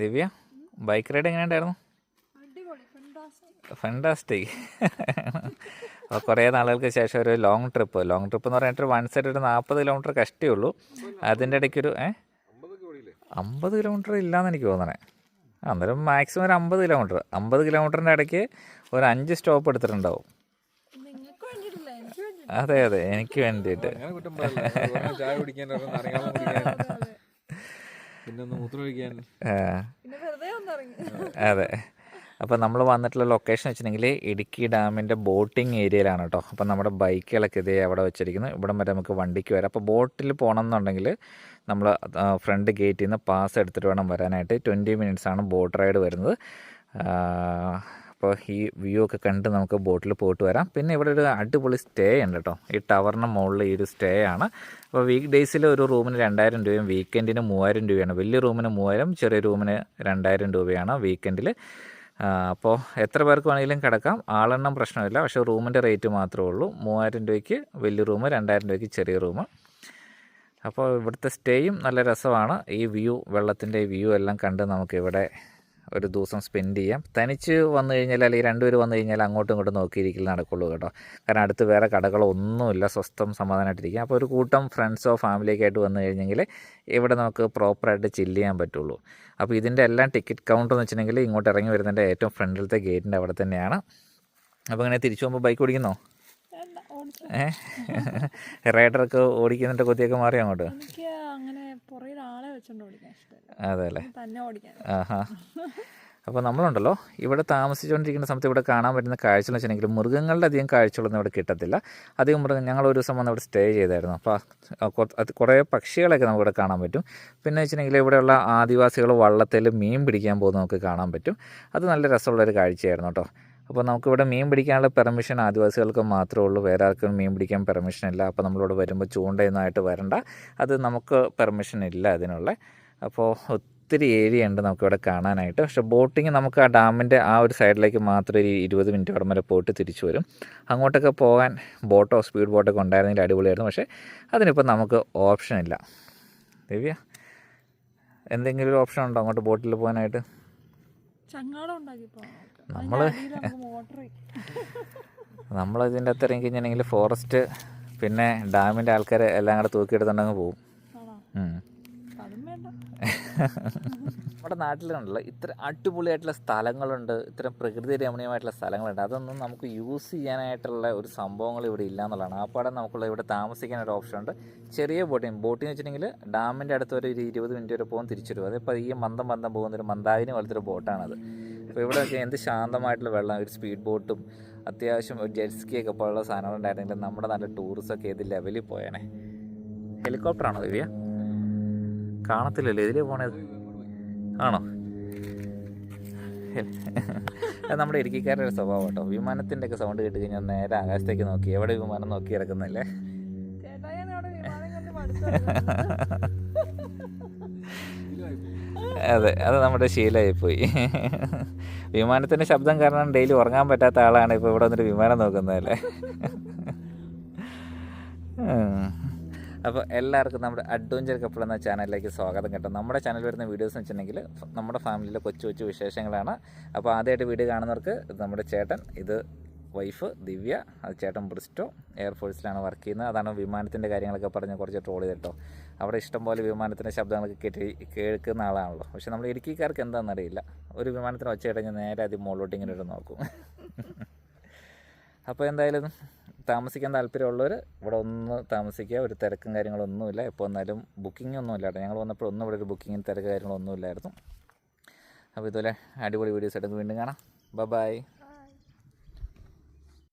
ദിവ്യ bike ride എങ്ങനെയുണ്ടായിരുന്നു? അടിപൊളി fantastic അപ്പോൾ കുറേ നാളുകൾക്ക് ശേഷം ഒരു ലോങ് ട്രിപ്പ് ലോങ് ട്രിപ്പ് എന്ന് പറഞ്ഞിട്ട് വൺ സൈഡ് ഒരു നാൽപ്പത് കിലോമീറ്റർ കഷ്ടേ ഉള്ളൂ. അതിന്റെ ഇടയ്ക്കൊരു ഏ? അമ്പത് കിലോമീറ്റർ ഇല്ലയെന്ന് എനിക്ക് തോന്നണേ. അന്നേരം മാക്സിമം ഒരു അമ്പത് കിലോമീറ്റർ അമ്പത് കിലോമീറ്ററിന്റെ ഇടയ്ക്ക് ഒരു അഞ്ച് സ്റ്റോപ്പ് എടുത്തിട്ടുണ്ടാവും. അതെ അതെ. എനിക്ക് വേണ്ടിയിട്ട്. അതെ. അപ്പോൾ നമ്മൾ വന്നിട്ടുള്ള ലൊക്കേഷൻ വെച്ചിട്ടുണ്ടെങ്കിൽ ഇടുക്കി ഡാമിന്റെ ബോട്ടിംഗ് ഏരിയയിലാണ് കേട്ടോ അപ്പോൾ നമ്മുടെ ബൈക്കുകളൊക്കെ ഇതേ അവിടെ വെച്ചിരിക്കുന്നു. ഇവിടം വരെ നമുക്ക് വണ്ടിക്ക് വരാം. അപ്പോൾ ബോട്ടിൽ പോകണം എന്നുണ്ടെങ്കിൽ നമ്മൾ ഫ്രണ്ട് ഗേറ്റിൽ നിന്ന് പാസ് എടുത്തിട്ട് വേണം വരാനായിട്ട്. ട്വന്റി ആണ് ബോട്ട് റൈഡ് വരുന്നത്. അപ്പോൾ ഈ വ്യൂ ഒക്കെ കണ്ട് നമുക്ക് ബോട്ടിൽ പോയിട്ട് വരാം. പിന്നെ ഇവിടെ ഒരു അടിപൊളി സ്റ്റേ ഉണ്ട് കേട്ടോ. ഈ ടവറിന് മുകളിൽ ഈ ഒരു സ്റ്റേ ആണ്. അപ്പോൾ വീക്ക് ഡേയ്സിൽ ഒരു റൂമിന് രണ്ടായിരം രൂപയും വീക്കെൻഡിന് മൂവായിരം രൂപയാണ്. വലിയ റൂമിന് മൂവായിരം ചെറിയ റൂമിന് രണ്ടായിരം രൂപയാണ് വീക്കെൻഡിൽ അപ്പോൾ എത്ര പേർക്ക് വേണമെങ്കിലും കിടക്കാം. ആളെണ്ണം പ്രശ്നമില്ല. പക്ഷേ റൂമിന്റെ റേറ്റ് മാത്രമേ ഉള്ളൂ. മൂവായിരം രൂപയ്ക്ക് വലിയ റൂം രണ്ടായിരം രൂപയ്ക്ക് ചെറിയ റൂം അപ്പോൾ ഇവിടുത്തെ സ്റ്റേയും നല്ല രസമാണ്. ഈ വ്യൂ വെള്ളത്തിന്റെ വ്യൂ എല്ലാം കണ്ട് നമുക്കിവിടെ ഒരു ദിവസം സ്പെൻഡ് ചെയ്യാം. തനിച്ച് വന്നു കഴിഞ്ഞാൽ അല്ലെങ്കിൽ രണ്ടുപേർ വന്നു കഴിഞ്ഞാൽ അങ്ങോട്ടും ഇങ്ങോട്ടും നോക്കിയിരിക്കൽ നടക്കുള്ളൂ കേട്ടോ. കാരണം അടുത്ത് വേറെ കടകളൊന്നുമില്ല സ്വസ്ഥം സമാധാനമായിട്ടിരിക്കുക. അപ്പോൾ ഒരു കൂട്ടം ഫ്രണ്ട്സോ ഫാമിലിയൊക്കെ ആയിട്ട് വന്നു കഴിഞ്ഞെങ്കിൽ ഇവിടെ നമുക്ക് പ്രോപ്പറായിട്ട് ചില്ല് ചെയ്യാൻ പറ്റുള്ളൂ. അപ്പോൾ ഇതിന്റെ എല്ലാം ടിക്കറ്റ് കൗണ്ടർ എന്ന് വെച്ചിട്ടുണ്ടെങ്കിൽ ഇങ്ങോട്ട് ഇറങ്ങി വരുന്നതിന്റെ ഏറ്റവും ഫ്രണ്ടിലത്തെ ഗേറ്റിന്റെ അവിടെ തന്നെയാണ്. അപ്പോൾ ഇങ്ങനെ തിരിച്ചു പോകുമ്പോൾ ബൈക്ക് ഓടിക്കുന്നോ. ഏഹ് റൈഡറൊക്കെ ഓടിക്കുന്നതിന്റെ കൊത്തിയൊക്കെ മാറി അങ്ങോട്ട്? അതെ അല്ലേ ആഹാ. അപ്പോൾ നമ്മളുണ്ടല്ലോ ഇവിടെ താമസിച്ചുകൊണ്ടിരിക്കുന്ന സമയത്ത് ഇവിടെ കാണാൻ പറ്റുന്ന കാഴ്ച എന്ന് വെച്ചിട്ടുണ്ടെങ്കിൽ മൃഗങ്ങളുടെ അധികം കാഴ്ചകളൊന്നും ഇവിടെ കിട്ടത്തില്ല. അധികം മൃഗം ഞങ്ങൾ ഒരു ദിവസം വന്ന് ഇവിടെ സ്റ്റേ ചെയ്തായിരുന്നു. അപ്പോൾ അത് കുറേ പക്ഷികളൊക്കെ നമുക്ക് ഇവിടെ കാണാൻ പറ്റും. പിന്നെ വെച്ചിട്ടുണ്ടെങ്കിൽ ഇവിടെയുള്ള ആദിവാസികൾ വള്ളത്തിൽ മീൻ പിടിക്കാൻ പോകുന്നത് നമുക്ക് കാണാൻ പറ്റും. അത് നല്ല രസമുള്ളൊരു കാഴ്ചയായിരുന്നു കേട്ടോ. അപ്പോൾ നമുക്കിവിടെ മീൻ പിടിക്കാനുള്ള പെർമിഷൻ ആദിവാസികൾക്ക് മാത്രമേ ഉള്ളൂ. വേറെ ആർക്കും മീൻ പിടിക്കാൻ പെർമിഷൻ ഇല്ല. അപ്പോൾ നമ്മളിവിടെ വരുമ്പോൾ ചൂണ്ടയൊന്നുമായിട്ട് വരണ്ട. അത് നമുക്ക് പെർമിഷൻ ഇല്ല അതിനുള്ള. അപ്പോൾ ഒത്തിരി ഏരിയ ഉണ്ട് നമുക്കിവിടെ കാണാനായിട്ട്. പക്ഷേ ബോട്ടിങ് നമുക്ക് ആ ഡാമിന്റെ ആ ഒരു സൈഡിലേക്ക് മാത്രം ഒരു ഇരുപത് മിനിറ്റ് അവിടെ വരെ പോയിട്ട് തിരിച്ചു വരും. അങ്ങോട്ടൊക്കെ പോകാൻ ബോട്ടോ സ്പീഡ് ബോട്ടൊക്കെ ഉണ്ടായിരുന്നെങ്കിൽ അടിപൊളിയായിരുന്നു. പക്ഷേ അതിനിപ്പോൾ നമുക്ക് ഓപ്ഷൻ ഇല്ല. ദിവ്യ എന്തെങ്കിലും ഒരു ഓപ്ഷൻ ഉണ്ടോ അങ്ങോട്ട് ബോട്ടിൽ പോകാനായിട്ട്? നമ്മൾ ഇതിന്റെ അകത്ത് ഇറങ്ങി കഴിഞ്ഞിട്ടുണ്ടെങ്കിൽ ഫോറസ്റ്റ് പിന്നെ ഡാമിന്റെ ആൾക്കാരെ എല്ലാം കൂടെ തൂക്കിയെടുത്തുണ്ടെങ്കിൽ പോവും. നമ്മുടെ നാട്ടിലുണ്ടല്ലോ ഇത്ര അടിപൊളിയായിട്ടുള്ള സ്ഥലങ്ങളുണ്ട് ഇത്തരം പ്രകൃതി രമണീയമായിട്ടുള്ള സ്ഥലങ്ങളുണ്ട്. അതൊന്നും നമുക്ക് യൂസ് ചെയ്യാനായിട്ടുള്ള ഒരു സംഭവങ്ങൾ ഇവിടെ ഇല്ല എന്നുള്ളതാണ്. ആ പാടെ നമുക്കുള്ള ഇവിടെ താമസിക്കാനൊരു ഓപ്ഷൻ ഉണ്ട്. ചെറിയ ബോട്ടിങ് ബോട്ടിങ് വെച്ചിട്ടുണ്ടെങ്കിൽ ഡാമിന്റെ അടുത്ത് ഒരു ഇരുപത് മിനിറ്റ് വരെ പോകും തിരിച്ചു വരും ഈ മന്ദം മന്ദം പോകുന്ന ഒരു മന്ദാകിനി പോലത്തെ ഒരു ബോട്ടാണത് അപ്പോൾ ഇവിടെ ഒക്കെ എന്ത് ശാന്തമായിട്ടുള്ള വെള്ളം ഒരു സ്പീഡ് ബോട്ടും അത്യാവശ്യം ഒരു ജെറ്റ്സ്കി ഒക്കെ പോലുള്ള സാധനങ്ങളുണ്ടായിരുന്നെങ്കിൽ നമ്മുടെ നല്ല ടൂറിസമൊക്കെ ഏത് ലെവലിൽ പോയേനെ? ഹെലികോപ്റ്ററാണോ ദിവ്യ? കാണത്തില്ലല്ലോ? ഇതിലേ പോണത് ആണോ? നമ്മുടെ ഇടുക്കിക്കാരുടെ ഒരു സ്വഭാവം കേട്ടോ. വിമാനത്തിന്റെ ഒക്കെ സൗണ്ട് കേട്ട് കഴിഞ്ഞാൽ നേരെ ആകാശത്തേക്ക് നോക്കി. എവിടെ വിമാനം നോക്കി ഇറക്കുന്നല്ലേ? അതെ അത് നമ്മുടെ ശീലമായി പോയി വിമാനത്തിന്റെ ശബ്ദം കാരണം ഡെയിലി ഉറങ്ങാൻ പറ്റാത്ത ആളാണ് ഇപ്പോൾ ഇവിടെ വന്നിട്ട് വിമാനം നോക്കുന്നതല്ലേ? അപ്പോൾ എല്ലാവർക്കും നമ്മുടെ അഡ്വഞ്ചർ കപ്പിൾ എന്ന ചാനലിലേക്ക് സ്വാഗതം കേട്ടോ. നമ്മുടെ ചാനൽ വരുന്ന വീഡിയോസ് എന്ന് വെച്ചിട്ടുണ്ടെങ്കിൽ നമ്മുടെ ഫാമിലിയിലെ കൊച്ചു കൊച്ചു വിശേഷങ്ങളാണ്. അപ്പോൾ ആദ്യമായിട്ട് വീഡിയോ കാണുന്നവർക്ക് നമ്മുടെ ചേട്ടൻ ഇത് വൈഫ് ദിവ്യ അത് ചേട്ടൻ ബ്രിസ്റ്റോ എയർഫോഴ്സിലാണ് വർക്ക് ചെയ്യുന്നത്. അതാണ് വിമാനത്തിന്റെ കാര്യങ്ങളൊക്കെ പറഞ്ഞ് കുറച്ച് ട്രോൾ ചെയ്തിട്ടോ അവിടെ ഇഷ്ടംപോലെ വിമാനത്തിന്റെ ശബ്ദങ്ങളൊക്കെ കേട്ട് കേൾക്കുന്ന ആളാണല്ലോ. പക്ഷേ നമ്മൾ ഇടുക്കിക്കാർക്ക് എന്താണെന്നറിയില്ല ഒരു വിമാനത്തിന് ഒച്ച കഴിഞ്ഞാൽ നേരെ അത് മോളോട്ട് ഇങ്ങനെ ഒരു നോക്കും. അപ്പോൾ എന്തായാലും താമസിക്കാൻ താല്പര്യമുള്ളവർ ഇവിടെ ഒന്ന് താമസിക്കുക. ഒരു തിരക്കും കാര്യങ്ങളൊന്നുമില്ല. എപ്പോൾ വന്നാലും ബുക്കിംഗ് ഒന്നും ഇല്ല ഞങ്ങൾ വന്നപ്പോൾ ഒന്നും ഇവിടെ ഒരു ബുക്കിങ്ങും തിരക്ക് കാര്യങ്ങളൊന്നും ഇല്ലായിരുന്നു അപ്പോൾ ഇതുപോലെ അടിപൊളി വീഡിയോസ് ആയിട്ട് വീണ്ടും കാണാം. ബൈ